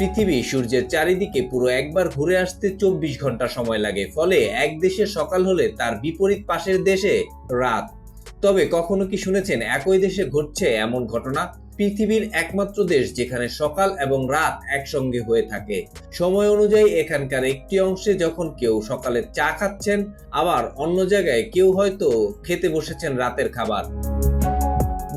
পৃথিবী সূর্যের চারিদিকে পুরো একবার ঘুরে আসতে চব্বিশ ঘণ্টা সময় লাগে, ফলে এক দেশে সকাল হলে তার বিপরীত পাশের দেশে রাত। তবে কখনো কি শুনেছেন একই দেশে ঘটছে এমন ঘটনা? পৃথিবীর একমাত্র দেশ যেখানে সকাল এবং রাত একসঙ্গে হয়ে থাকে। সময় অনুযায়ী এখানকার একটি অংশে যখন কেউ সকালে চা খাচ্ছেন, আবার অন্য জায়গায় কেউ হয়তো খেতে বসেছেন রাতের খাবার।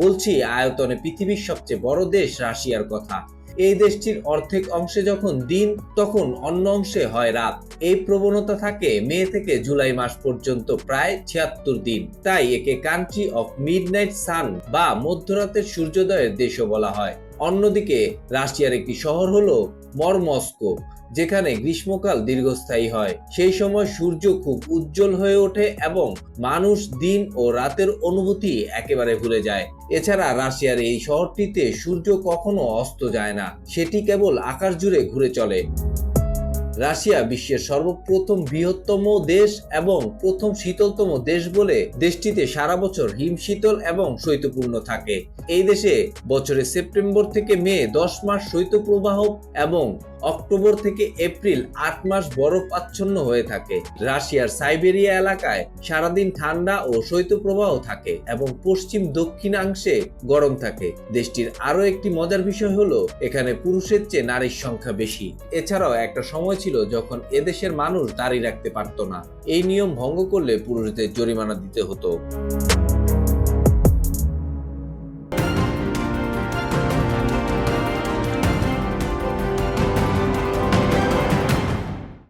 বলছি, আয়তনে পৃথিবীর সবচেয়ে বড় দেশ রাশিয়ার কথা। এই দেশটির অর্ধেক অংশে যখন দিন, তখন অন্য অংশে হয় রাত। এই প্রবণতা থাকে মে থেকে জুলাই মাস পর্যন্ত প্রায় ছিয়াত্তর দিন। তাই একে কান্ট্রি অফ মিডনাইট সান বা মধ্যরাতের সূর্যোদয়ের দেশও বলা হয়। অন্যদিকে রাশিয়ার একটি শহর হলো মরমস্কো, যেখানে গ্রীষ্মকাল দীর্ঘস্থায়ী হয়। সেই সময় সূর্য খুব উজ্জ্বল হয়ে ওঠে এবং মানুষ দিন ও রাতের অনুভূতি একেবারে ভুলে যায়। এছাড়া রাশিয়ার এই শহরটিতে সূর্য কখনো অস্ত যায় না, সেটি কেবল আকাশ জুড়ে ঘুরে চলে। রাশিয়া বিশ্বের সর্বপ্রথম বৃহত্তম দেশ এবং প্রথম শীতলতম দেশ বলে দেশটিতে সারা বছর হিম শীতল এবং শৈত্যপূর্ণ থাকে। এই দেশে বছরের সেপ্টেম্বর থেকে মে দশ মাস শৈত্যপ্রবাহ এবং অক্টোবর থেকে এপ্রিল আট মাস বরফ আচ্ছন্ন হয়ে থাকে। রাশিয়ার সাইবেরিয়া এলাকায় সারাদিন ঠান্ডা ও শৈত্যপ্রবাহ থাকে এবং পশ্চিম দক্ষিণাংশে গরম থাকে। দেশটির আরও একটি মজার বিষয় হলো, এখানে পুরুষের চেয়ে নারীর সংখ্যা বেশি। এছাড়াও একটা সময় ছিল যখন এদেশের মানুষ দাঁড়িয়ে রাখতে পারতো না। এই নিয়ম ভঙ্গ করলে পুরুষদের জরিমানা দিতে হতো।